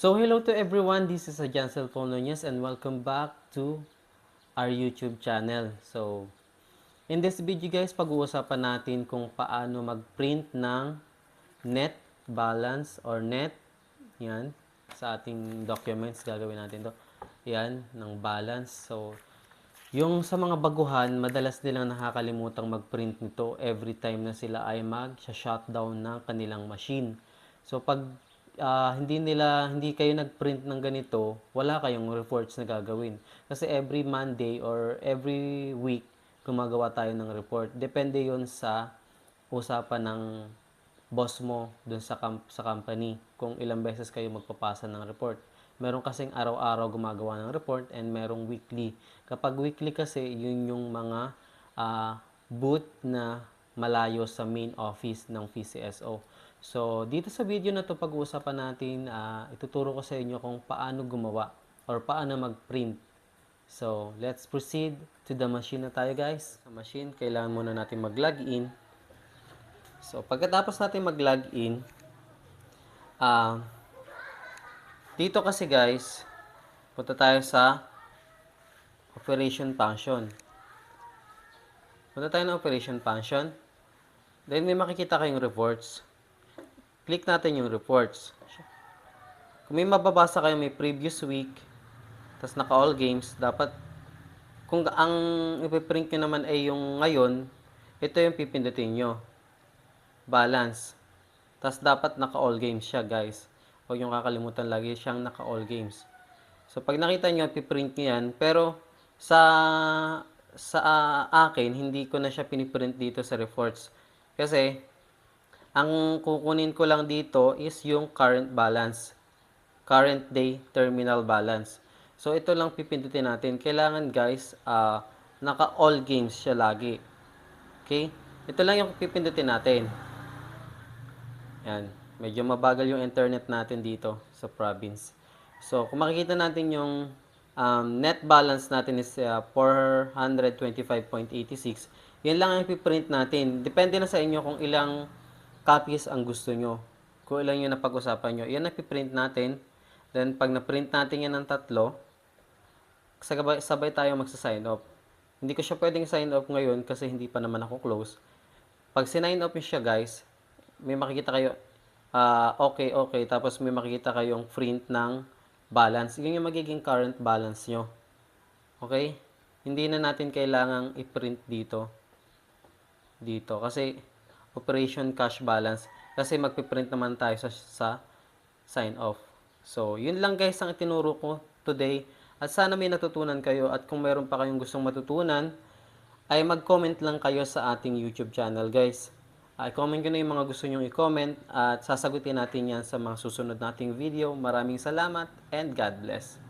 So hello to everyone, this is Jansel Polonius and welcome back to our YouTube channel. So in this video guys, pag-uusapan natin kung paano mag-print ng net balance or net yan sa ating documents gagawin natin to. Yan ng balance. So yung sa mga baguhan, madalas nilang nakakalimutang mag-print nito every time na sila ay mag-shutdown ng kanilang machine. So pag ah, hindi nila hindi kayo nag-print ng ganito, wala kayong reports na gagawin. Kasi every Monday or every week gumagawa tayo ng report. Depende 'yon sa usapan ng boss mo dun sa com- sa company kung ilang beses kayo magpapasa ng report. Meron kasing araw-araw gumagawa ng report and merong weekly. Kapag weekly kasi, yun yung mga ah, booth na malayo sa main office ng PCSO. So, dito sa video na to pag-uusapan natin, ah, ituturo ko sa inyo kung paano gumawa or paano mag-print. So, let's proceed to the machine na tayo guys. Sa machine, kailangan muna natin mag-login. So, pagkatapos natin mag-login, ah, dito kasi guys, punta tayo sa operation function. Punta tayo ng operation function. Then may makikita kayong reports. Click natin yung reports. Kung may mababasa kayo may previous week, tapos naka all games, dapat kung ang ipiprint nyo naman ay yung ngayon, ito yung pipindutin nyo. Balance. Tapos dapat naka all games siya guys. Huwag yung kakalimutan lagi siyang naka all games. So pag nakita nyo, piprint nyo yan. Pero sa sa ah, akin, hindi ko na siya piniprint dito sa reports. Kasi ang kukunin ko lang dito is yung current balance. Current day terminal balance. So ito lang pipindutin natin. Kailangan guys, ah, naka all games siya lagi. Okay? Ito lang yung pipindutin natin. Yan. Medyo mabagal yung internet natin dito sa province. So, kung makikita natin yung um, net balance natin is uh, 425.86. Yan lang ang ipiprint natin. Depende na sa inyo kung ilang copies ang gusto nyo. Kung ilang yung napag-usapan nyo. Yan ang ipiprint natin. Then, pag na-print natin yan ng tatlo, sabay, sabay tayo magsa-sign off. Hindi ko siya pwedeng sign off ngayon kasi hindi pa naman ako close. Pag sinign off siya guys, may makikita kayo, ah okay, okay, tapos may makikita kayong print ng balance. Yun yung magiging current balance nyo. Okay? Hindi na natin kailangang i-print dito. Dito. Kasi, operation cash balance. Kasi magpiprint naman tayo sa, sa sign off. So, yun lang guys ang itinuro ko today. At sana may natutunan kayo. At kung meron pa kayong gustong matutunan, ay mag-comment lang kayo sa ating YouTube channel guys. Ay comment ko na yung mga gusto nyong i-comment at sasagutin natin yan sa mga susunod nating video. Maraming salamat and God bless.